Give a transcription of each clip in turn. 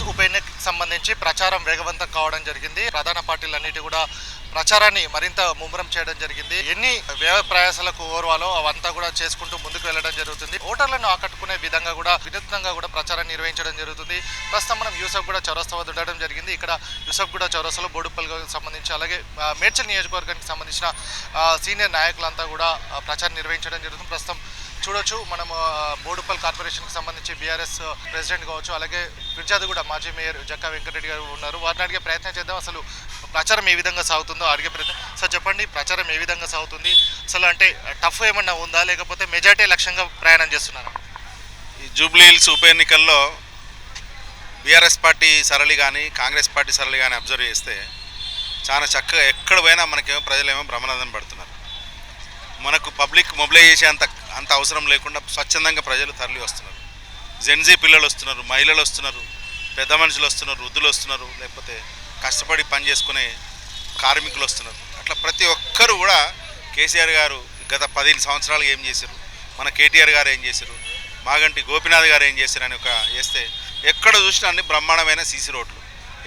జూబ్లీల్స్ ఉప సంబంధించి ప్రచారం వేగవంతం కావడం జరిగింది. ప్రధాన పార్టీలన్నిటి కూడా ప్రచారాన్ని మరింత ముమ్మరం చేయడం జరిగింది. ఎన్ని వ్యయ ప్రయాసాలకు ఓర్వాలో అవంతా కూడా చేసుకుంటూ ముందుకు వెళ్ళడం జరుగుతుంది. ఓటర్లను ఆకట్టుకునే విధంగా కూడా వినూత్నంగా కూడా ప్రచారం నిర్వహించడం జరుగుతుంది. ప్రస్తుతం మనం యూసఫ్ కూడా చౌరస్తా వద్ద ఉండడం జరిగింది. ఇక్కడ యూసఫ్ కూడా చౌరస్తాలో బోడుపల్లికి సంబంధించి అలాగే మేడ్చల్ నియోజకవర్గానికి సంబంధించిన సీనియర్ నాయకులంతా కూడా ప్రచారం నిర్వహించడం జరుగుతుంది. ప్రస్తుతం చూడొచ్చు. మనం బోడుపల్ కార్పొరేషన్కి సంబంధించి బీఆర్ఎస్ ప్రెసిడెంట్ కావచ్చు అలాగే ఫిర్జాదిగూడ మాజీ మేయర్ జక్కా వెంకటరెడ్డి గారు ఉన్నారు. వారిని అడిగే ప్రయత్నం చేద్దాం. అసలు ప్రచారం ఏ విధంగా సాగుతుందో అడిగే ప్రయత్నం. సార్ చెప్పండి ప్రచారం ఏ విధంగా సాగుతుంది? అసలు అంటే టఫ్ ఏమన్నా ఉందా? లేకపోతే మెజార్టీ లక్ష్యంగా ప్రయాణం చేస్తున్నారా? ఈ జూబ్లీ హిల్స్ ఉప ఎన్నికల్లో బీఆర్ఎస్ పార్టీ సరళి కానీ కాంగ్రెస్ పార్టీ సరళి కానీ అబ్జర్వ్ చేస్తే చాలా చక్కగా ఎక్కడ పోయినా మనకేమో ప్రజలేమో బ్రహ్మనందం పడుతున్నారు. మనకు పబ్లిక్ మొబిలైజ్ చేసే అంత అవసరం లేకుండా స్వచ్ఛందంగా ప్రజలు తరలి వస్తున్నారు. జెన్జీ పిల్లలు వస్తున్నారు మహిళలు వస్తున్నారు పెద్ద మనుషులు వస్తున్నారు వృద్ధులు వస్తున్నారు లేకపోతే కష్టపడి పని చేసుకునే కార్మికులు వస్తున్నారు. అట్లా ప్రతి ఒక్కరు కూడా కేసీఆర్ గారు గత పదిహేను సంవత్సరాలు ఏం చేశారు? మన కేటీఆర్ గారు ఏం చేశారు? మాగంటి గోపినాథ్ గారు ఏం చేశారు అని ఒక వేస్తే ఎక్కడ చూసినా అన్ని బ్రహ్మాండమైన సీసీ రోడ్లు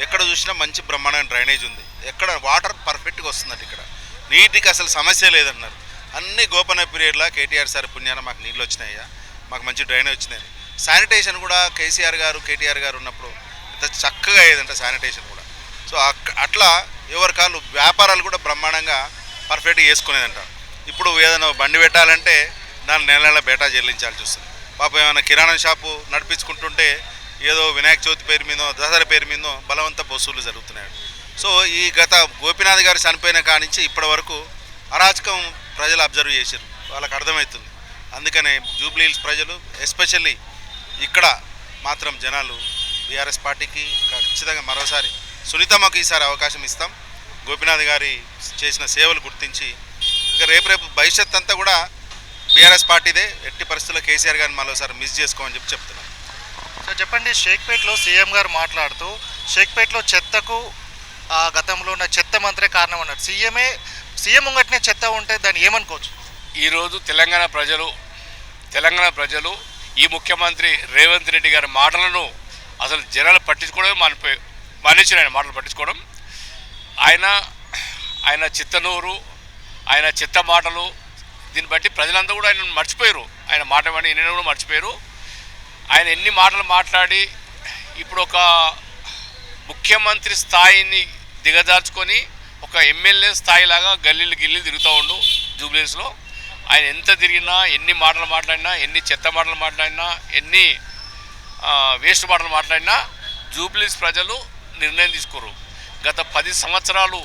ఎక్కడ చూసినా మంచి బ్రహ్మాండమైన డ్రైనేజ్ ఉంది ఎక్కడ వాటర్ పర్ఫెక్ట్గా వస్తుందండి ఇక్కడ. నీటికి అసలు సమస్య లేదన్నారు. అన్ని గోపన పీరియడ్లో కేటీఆర్ సార్ పుణ్యాన మాకు నీళ్ళు వచ్చినాయ్యా మాకు మంచి డ్రైనేజ్ వచ్చినాయి శానిటేషన్ కూడా కేసీఆర్ గారు కేటీఆర్ గారు ఉన్నప్పుడు ఎంత చక్కగా అయ్యేదంట శానిటేషన్ కూడా. సో అట్లా ఎవరి కాళ్ళు వ్యాపారాలు కూడా బ్రహ్మాండంగా పర్ఫెక్ట్గా చేసుకునేదంట. ఇప్పుడు ఏదైనా బండి పెట్టాలంటే దాని నెల నెల బేటా చెల్లించాల్సి వస్తుంది. పాపం ఏమైనా కిరాణా షాపు నడిపించుకుంటుంటే ఏదో వినాయక చవితి పేరు మీదో దసరా పేరు మీదో బలవంత వసూలు జరుగుతున్నాయి. సో ఈ గత గోపినాథ్ గారు చనిపోయిన కానించి ఇప్పటి వరకు అరాచకం ప్రజలు అబ్జర్వ్ చేశారు వాళ్ళకి అర్థమవుతుంది అందుకనే జూబ్లీ హిల్స్ ప్రజలు ఎస్పెషల్లీ ఇక్కడ మాత్రం జనాలు బీఆర్ఎస్ పార్టీకి ఖచ్చితంగా మరోసారి సునీతమ్మకు ఈసారి అవకాశం ఇస్తాం. గోపినాథ్ గారి చేసిన సేవలు గుర్తించి ఇక రేపు రేపు భవిష్యత్ అంతా కూడా బీఆర్ఎస్ పార్టీదే. ఎట్టి పరిస్థితుల్లో కేసీఆర్ గారిని మరోసారి మిస్ చేసుకోమని చెప్పి చెప్తున్నాను. సార్ చెప్పండి షేక్పేట్లో సీఎం గారు మాట్లాడుతూ షేక్పేట్లో చెత్తకు ఆ, గతంలో ఉన్న చెత్త మంత్రే కారణం అన్నారు సీఎమే సీఎం ముంగట్నే చెత్త ఉంటే దాన్ని ఏమనుకోవచ్చు? ఈరోజు తెలంగాణ ప్రజలు తెలంగాణ ప్రజలు ఈ ముఖ్యమంత్రి రేవంత్ రెడ్డి గారి మాటలను అసలు జనాలు పట్టించుకోవడమే మానిపోయి మానేసిన ఆయన మాటలు పట్టించుకోవడం. ఆయన ఆయన చిత్తనూరు ఆయన చిత్త మాటలు దీన్ని బట్టి ప్రజలందరూ కూడా ఆయన మర్చిపోయారు. ఆయన మాట వెంట ఎన్ని కూడా మర్చిపోయారు. ఆయన ఎన్ని మాటలు మాట్లాడి ఇప్పుడు ఒక ముఖ్యమంత్రి స్థాయిని దిగజార్చుకొని ఒక ఎమ్మెల్యే స్థాయిలాగా గల్లీలు గిల్లీలు తిరుగుతూ ఉండు జూబ్లీస్లో ఆయన ఎంత తిరిగినా ఎన్ని మాటలు మాట్లాడినా ఎన్ని చెత్త మాటలు మాట్లాడినా ఎన్ని వేస్ట్ మాటలు మాట్లాడినా జూబ్లీస్ ప్రజలు నిర్ణయం తీసుకోరు. గత పది సంవత్సరాలు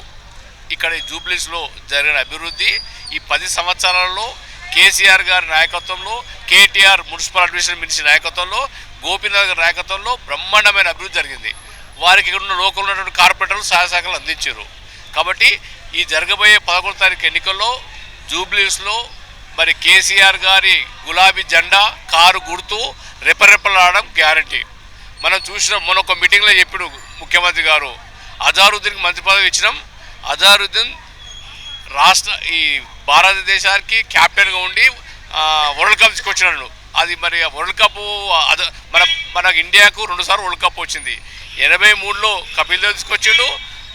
ఇక్కడ జూబ్లీస్లో జరిగిన అభివృద్ధి ఈ పది సంవత్సరాలలో కేసీఆర్ గారి నాయకత్వంలో కేటీఆర్ మున్సిపల్ అడ్మినిస్ట్రేషన్ మినిస్టర్ నాయకత్వంలో గోపీనాథ్ గారి నాయకత్వంలో బ్రహ్మాండమైన అభివృద్ధి జరిగింది. వారికి ఇక్కడ ఉన్న లోకల్ ఉన్నటువంటి కార్పొరేటర్లు సహాయ శాఖలు అందించారు. కాబట్టి ఈ జరగబోయే పదకొండు తారీఖు ఎన్నికల్లో జూబ్లీస్లో మరి కేసీఆర్ గారి గులాబీ జెండా కారు గుర్తు రెపరెపలాడడం గ్యారంటీ. మనం చూసిన మొన్న ఒక మీటింగ్లో చెప్పాడు ముఖ్యమంత్రి గారు అజారుద్దీన్కి మంత్రి పదవి ఇచ్చినాం. అజారుద్దీన్ రాష్ట్ర ఈ భారతదేశానికి క్యాప్టెన్గా ఉండి వరల్డ్ కప్ తీసుకొచ్చినాడు. అది మరి ఆ వరల్డ్ కప్ అద మన మన ఇండియాకు రెండుసార్లు వరల్డ్ కప్ వచ్చింది. ఎనభై మూడులో కపిల్ దేవ్ తీసుకొచ్చిండు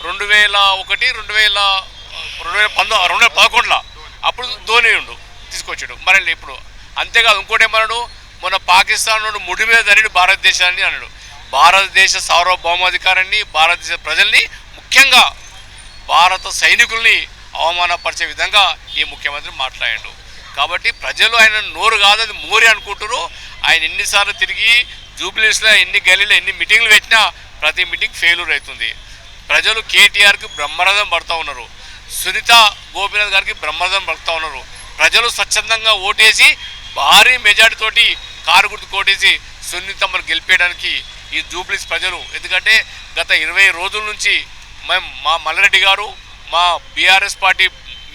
రెండు వేల ఒకటి రెండు వేల రెండు వేల పంతొమ్మిది రెండు వేల పదకొండులో అప్పుడు ధోని ఉండు తీసుకొచ్చాడు. మరి ఇప్పుడు. అంతేకాదు ఇంకోటి ఏమన్నాడు? పాకిస్తాన్ నుండి ముడి మీద ధరడు భారతదేశాన్ని అన్నాడు. భారతదేశ సార్వభౌమాధికారాన్ని భారతదేశ ప్రజల్ని ముఖ్యంగా భారత సైనికుల్ని అవమానపరిచే విధంగా ఈ ముఖ్యమంత్రి మాట్లాడాడు. కాబట్టి ప్రజలు ఆయన నోరు కాదు అది మోరి అనుకుంటారు ఆయన ఎన్నిసార్లు తిరిగి జూబ్లీస్లో ఎన్ని గల్లీలో ఎన్ని మీటింగ్లు పెట్టినా ప్రతి మీటింగ్ ఫెయిల్యూర్ అవుతుంది. ప్రజలు కేటీఆర్కి బ్రహ్మరథం పడుతూ ఉన్నారు. సునీత గోపీనాథ్ గారికి బ్రహ్మరథం పడుతూ ఉన్నారు. ప్రజలు స్వచ్ఛందంగా ఓటేసి భారీ మెజార్టీతోటి కారు గుర్తు కోటేసి సున్నితమ్మను గెలిపేయడానికి ఈ జూబ్లీస్ ప్రజలు. ఎందుకంటే గత ఇరవై రోజుల నుంచి మేము మా మల్లారెడ్డి గారు మా బీఆర్ఎస్ పార్టీ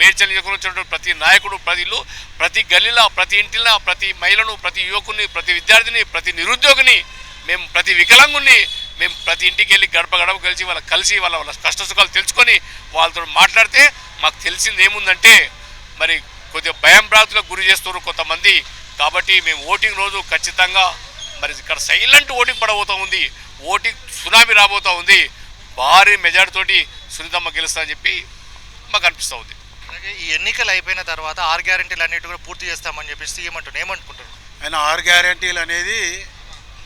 మేడ్చల్ యువకులు వచ్చినటువంటి ప్రతి నాయకుడు ప్రతి ఇల్లు ప్రతి గల్లీలో ప్రతి ఇంటిలో ప్రతి మహిళను ప్రతి యువకుని ప్రతి విద్యార్థిని ప్రతి నిరుద్యోగిని మేము ప్రతి వికలాంగుని మేము ప్రతి ఇంటికి వెళ్ళి గడప గడప కలిసి వాళ్ళ కలిసి వాళ్ళ వాళ్ళ కష్ట సుఖాలు తెలుసుకొని వాళ్ళతో మాట్లాడితే మాకు తెలిసింది ఏముందంటే మరి కొద్దిగా భయం భ్రాంతులకు గురి చేస్తున్నారు కొంతమంది. కాబట్టి మేము ఓటింగ్ రోజు ఖచ్చితంగా మరి ఇక్కడ సైలెంట్ ఓటింగ్ పడబోతూ ఉంది. ఓటింగ్ సునామీ రాబోతూ ఉంది. భారీ మెజార్టీ తోటి సునీతమ్మ గెలుస్తా అని చెప్పి మాకు అనిపిస్తూ ఉంది. అలాగే ఈ ఎన్నికలు అయిపోయిన తర్వాత ఆరు గ్యారెంటీలు అన్నిటి కూడా పూర్తి చేస్తామని చెప్పి సీఎం అంటున్నారు ఏమనుకుంటారు ఆయన ఆరు గ్యారంటీలు అనేది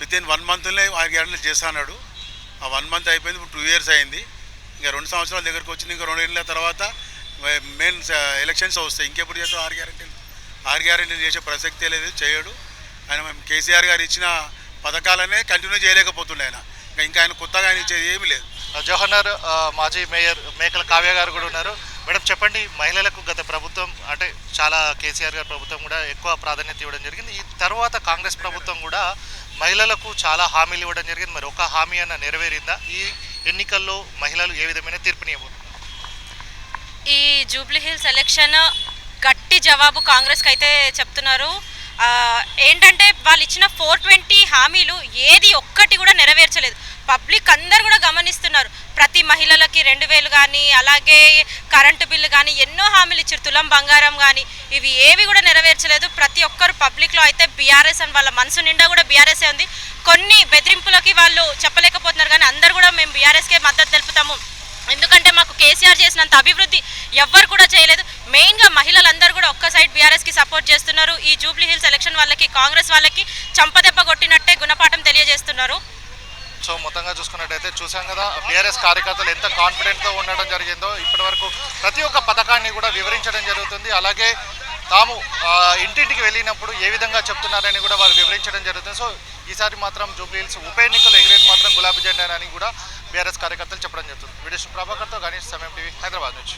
విత్ ఇన్ వన్ మంత్లో ఆరు గ్యారంటీలు చేస్తాడు ఆ వన్ మంత్ అయిపోయింది ఇప్పుడు టూ ఇయర్స్ అయింది. ఇంకా రెండు సంవత్సరాల దగ్గరకు వచ్చింది ఇంకా రెండు ఏళ్ళ తర్వాత మెయిన్ ఎలక్షన్స్ వస్తాయి. ఇంకెప్పుడు చేస్తాం ఆరు గ్యారంటీలు ఆరు గ్యారంటీలు చేసే ప్రసక్తే లేదు చేయడు. ఆయన మేము కేసీఆర్ గారు ఇచ్చిన పథకాలనే కంటిన్యూ చేయలేకపోతుండే ఆయన. ఇంకా ఇంకా ఆయన కొత్తగా ఆయన ఇచ్చేది ఏమీ లేదు. జవహర్ మాజీ మేయర్ మేకల కావ్య గారు కూడా ఉన్నారు. మేడం చెప్పండి మహిళలకు గత ప్రభుత్వం అంటే చాలా కేసీఆర్ గారి ప్రభుత్వం కూడా ఎక్కువ ప్రాధాన్యత ఇవ్వడం జరిగింది. ఈ తర్వాత కాంగ్రెస్ ప్రభుత్వం కూడా మహిళలకు చాలా హామీలు ఇవ్వడం జరిగింది. మరి ఒక హామీ అన్న నెరవేరిందా? ఈ ఎన్నికల్లో మహిళలు ఏ విధమైన తీర్పునివ్వరు ఈ జూబ్లీ హిల్స్ ఎలక్షన్ గట్టి జవాబు కాంగ్రెస్కి అయితే చెప్తున్నారు. ఏంటంటే వాళ్ళు ఇచ్చిన ఫోర్ ట్వంటీ హామీలు ఏది ఒక్కటి కూడా నెరవేర్చలేదు. పబ్లిక్ అందరు కూడా గమనిస్తున్నారు. ప్రతి మహిళలకి రెండు వేలు కానీ అలాగే కరెంటు బిల్లు కానీ ఎన్నో హామీలు ఇచ్చారు. తులం బంగారం కానీ ఇవి ఏవి కూడా నెరవేర్చలేదు. ప్రతి ఒక్కరు పబ్లిక్లో అయితే బీఆర్ఎస్ అని వాళ్ళ మనసు నిండా కూడా బీఆర్ఎస్ఏ ఉంది. కొన్ని బెదిరింపులకి వాళ్ళు చెప్పలేకపోతున్నారు కానీ అందరు కూడా మేము బీఆర్ఎస్కే మద్దతు తెలుపుతాము. ఎందుకంటే మాకు కేసీఆర్ చేసినంత అభివృద్ధి ఎవ్వరు కూడా చేయలేదు. మెయిన్గా మహిళలందరూ కూడా ఒక్క సైడ్ బీఆర్ఎస్కి సపోర్ట్ చేస్తున్నారు. ఈ జూబ్లీ హిల్స్ ఎలక్షన్ వాళ్ళకి కాంగ్రెస్ వాళ్ళకి చంపదెబ్బ కొట్టినట్టే గుణపాఠం తెలియజేస్తున్నారు. సో మొత్తంగా చూసుకున్నట్టయితే చూసాం కదా బీఆర్ఎస్ కార్యకర్తలు ఎంత కాన్ఫిడెంట్తో ఉండడం జరిగిందో ఇప్పటి వరకు ప్రతి ఒక్క పథకాన్ని కూడా వివరించడం జరుగుతుంది. అలాగే తాము ఇంటింటికి వెళ్ళినప్పుడు ఏ విధంగా చెప్తున్నారని కూడా వాళ్ళు వివరించడం జరుగుతుంది. సో ఈసారి మాత్రం జూబ్లీ హిల్స్ ఉప ఎన్నికలు ఎగిరేది మాత్రం గులాబీ జెండా అని కూడా బీఆర్ఎస్ కార్యకర్తలు చెప్పడం జరుగుతుంది వీడియో ప్రభాకర్తో గణేష్ సమయం టీవీ హైదరాబాద్ నుంచి